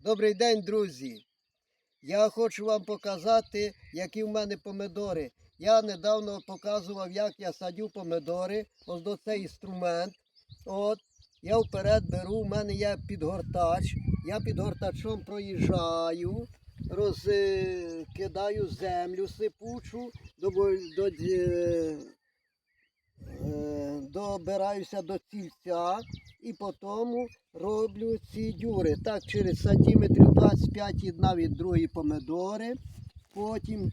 Добрий день, друзі! Я хочу вам показати, які в мене помидори. Я недавно показував, як я садю помидори. Ось до цей інструмент. От, я вперед беру, в мене є підгортач. Я підгортачом проїжджаю, розкидаю землю сипучу, до, до, добираюся до цільця і потім роблю ці дюри. Так, через сантиметрів 25 одна від другої помидори. Потім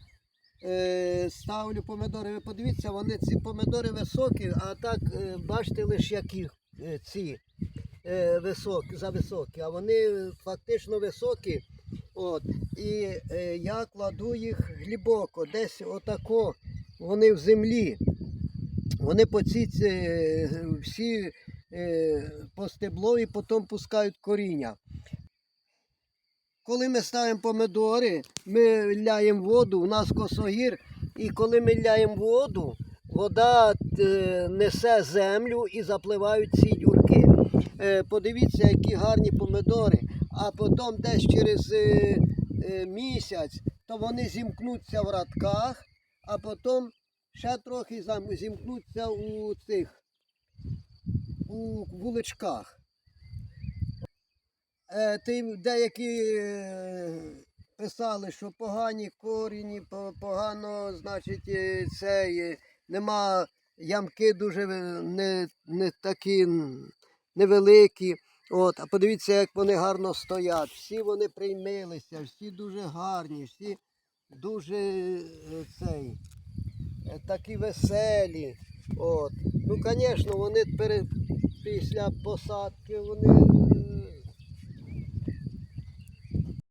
е, ставлю помидори. Ви подивіться, вони ці помидори високі, а так е, бачите лише які е, ці е, високі, зависокі, а вони фактично високі. От, і е, я кладу їх глибоко, десь отако вони в землі. Вони по ці ці, всі е, по стебло і потім пускають коріння. Коли ми ставимо помидори, ми ляємо воду, у нас косогір, і коли ми ляємо воду, вода е, несе землю і запливають ці дюрки. Е, подивіться, які гарні помидори, а потім десь через е, е, місяць, то вони зімкнуться в радках, а потім ще трохи зімкнуться у цих у вуличках. Е, ти, деякі е, писали, що погані корінні, по- погано, значить, е, цей, е, нема ямки дуже не, не такі невеликі. От, а подивіться, як вони гарно стоять. Всі вони приймилися, всі дуже гарні, всі дуже цей, такі веселі. От. Ну, звісно, вони перед, після посадки вони